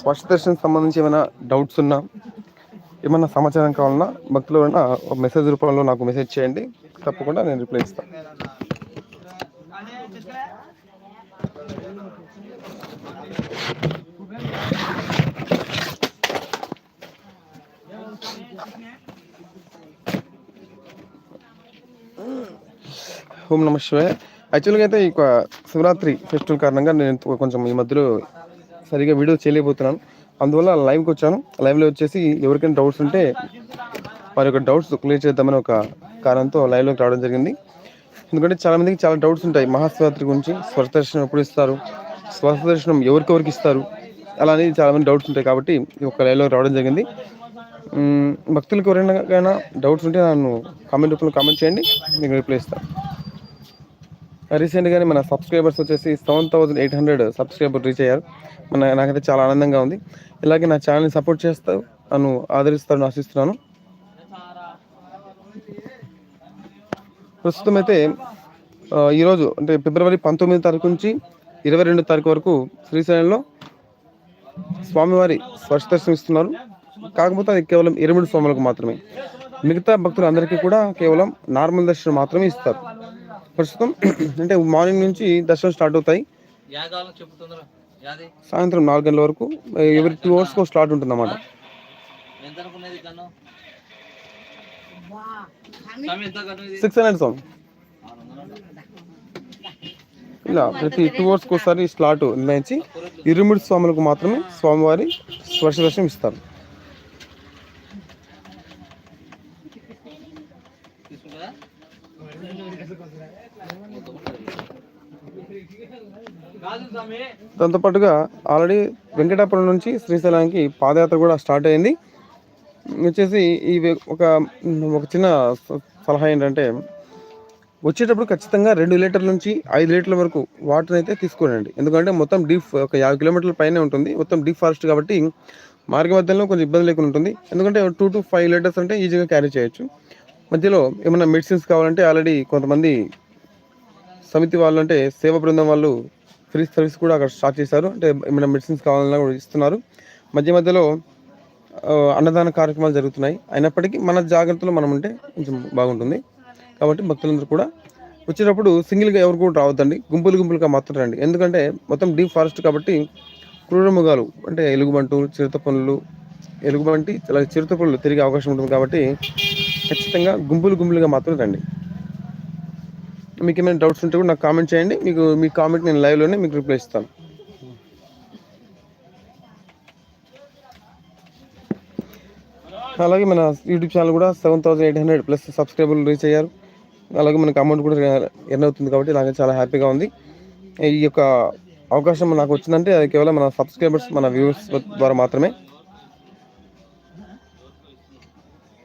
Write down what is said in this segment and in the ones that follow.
స్పర్శ దర్శనం సంబంధించి ఏమైనా డౌట్స్ ఉన్నా ఏమైనా సమాచారం కావాలన్నా భక్తులు ఏమైనా ఒక మెసేజ్ రూపంలో నాకు మెసేజ్ చేయండి. తప్పకుండా నేను రిప్లై ఇస్తాను ఓం నమ శివాయ. యాక్చువల్గా అయితే ఈ శివరాత్రి ఫెస్టివల్ కారణంగా నేను కొంచెం ఈ మధ్యలో సరిగా వీడియో చేయలేకపోతున్నాను. అందువల్ల లైవ్కి వచ్చాను. లైవ్లో వచ్చేసి ఎవరికైనా డౌట్స్ ఉంటే వారి యొక్క డౌట్స్ క్లియర్ చేద్దామని ఒక కారణంతో లైవ్లోకి రావడం జరిగింది. ఎందుకంటే చాలామందికి చాలా డౌట్స్ ఉంటాయి. మహాశివరాత్రి గురించి స్వర్శ దర్శనం ఎప్పుడు ఇస్తారు? స్వర్శ దర్శనం ఎవరికెవరికి ఇస్తారు? అలా అనేది చాలామంది డౌట్స్ ఉంటాయి కాబట్టి ఈ ఒక లైవ్లోకి రావడం జరిగింది. భక్తులకు ఎవరైనా డౌట్స్ ఉంటే నన్ను కామెంట్ రూపంలో కామెంట్ చేయండి. మీకు రిప్లై ఇస్తాను. Uh, రీసెంట్గానే మన సబ్స్క్రైబర్స్ వచ్చేసి seven thousand eight hundred subscriber reach అయ్యారు. మన నాకైతే చాలా ఆనందంగా ఉంది. ఇలాగే నా ఛానల్ని సపోర్ట్ చేస్తావు నన్ను ఆదరిస్తాను ఆశిస్తున్నాను. ప్రస్తుతం అయితే uh, ఈరోజు అంటే ఫిబ్రవరి పంతొమ్మిది తారీఖు నుంచి ఇరవై రెండు తారీఖు వరకు శ్రీశైలంలో స్వామివారి స్పర్శ దర్శనం ఇస్తున్నారు కాకపోతే అది కేవలం ఇరమిడి స్వాములకు మాత్రమే. మిగతా భక్తులందరికీ కూడా కేవలం నార్మల్ దర్శనం మాత్రమే ఇస్తారు. ప్రస్తుతం అంటే మార్నింగ్ నుంచి దర్శనం స్టార్ట్ అవుతాయి. సాయంత్రం నాలుగు గంటల వరకు ఎవరి టూ అవర్స్ స్టార్ట్ ఉంటుంది అన్నమాట సిక్స్ హండ్రెడ్ సాంగ్ ఇలా ప్రతి టూ అవర్స్కి ఒకసారి స్లాట్ నిర్ణయించి ఇరుముడి స్వాములకు మాత్రమే స్వామివారి స్పర్శ దర్శనం ఇస్తారు దాంతోపాటుగా ఆల్రెడీ వెంకటాపురం నుంచి శ్రీశైలానికి పాదయాత్ర కూడా స్టార్ట్ అయింది. వచ్చేసి ఈ ఒక ఒక చిన్న సలహా ఏంటంటే వచ్చేటప్పుడు ఖచ్చితంగా రెండు లీటర్ల నుంచి ఐదు లీటర్ల వరకు వాటర్ అయితే తీసుకోనండి ఎందుకంటే మొత్తం డీప్ ఒక యాభై కిలోమీటర్ల పైనే ఉంటుంది. మొత్తం డీప్ ఫారెస్ట్ కాబట్టి మార్గ మధ్యలో కొంచెం ఇబ్బంది లేకుండా ఉంటుంది. ఎందుకంటే టూ టు ఫైవ్ లీటర్స్ అంటే ఈజీగా క్యారీ చేయొచ్చు. మధ్యలో ఏమైనా మెడిసిన్స్ కావాలంటే ఆల్రెడీ కొంతమంది సమితి వాళ్ళు అంటే సేవ బృందం వాళ్ళు ఫ్రీ సర్వీస్ కూడా అక్కడ స్టార్ట్ చేశారు. అంటే ఏమైనా మెడిసిన్స్ కావాలన్నా కూడా ఇస్తున్నారు. మధ్య మధ్యలో అన్నదాన కార్యక్రమాలు జరుగుతున్నాయి. అయినప్పటికీ మన జాగ్రత్తలో మనం ఉంటే కొంచెం బాగుంటుంది. కాబట్టి భక్తులందరూ కూడా వచ్చేటప్పుడు సింగిల్గా ఎవరు కూడా రావద్దండి. గుంపులు గుంపులుగా మాత్రం రండి. ఎందుకంటే మొత్తం డీప్ ఫారెస్ట్ కాబట్టి క్రూరముగాలు అంటే ఎలుగుబంటు చిరుత పనులు ఎలుగుబంటి అలాగే చిరుత పనులు తిరిగే అవకాశం ఉంటుంది కాబట్టి ఖచ్చితంగా గుంపులు గుంపులుగా మాత్రం రండి. మీకు ఏమైనా డౌట్స్ ఉంటే కూడా నాకు కామెంట్ చేయండి. మీకు మీ కామెంట్ నేను లైవ్లోనే మీకు రిప్లై ఇస్తాను. అలాగే మన యూట్యూబ్ ఛానల్ కూడా seven thousand eight hundred plus సబ్స్క్రైబర్లు రీచ్ అయ్యారు. అలాగే మనకు అమౌంట్ కూడా ఎర్న్ అవుతుంది కాబట్టి నాకు చాలా హ్యాపీగా ఉంది. ఈ యొక్క అవకాశం నాకు వచ్చిందంటే అది కేవలం మన సబ్స్క్రైబర్స్ మన వ్యూవర్స్ ద్వారా మాత్రమే.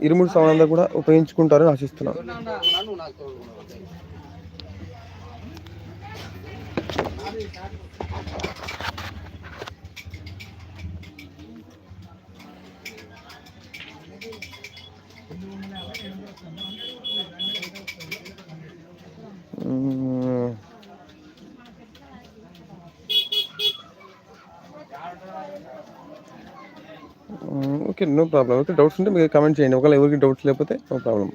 ఇరుముడు స్వాములందరూ కూడా ఉపయోగించుకుంటారని ఆశిస్తున్నాను okay no problem okay doubts ఉంటే మీరు కమెంట్ చేయండి. ఒకవేళ ఎవరికి డౌట్స్ లేకపోతే నో ప్రాబ్లం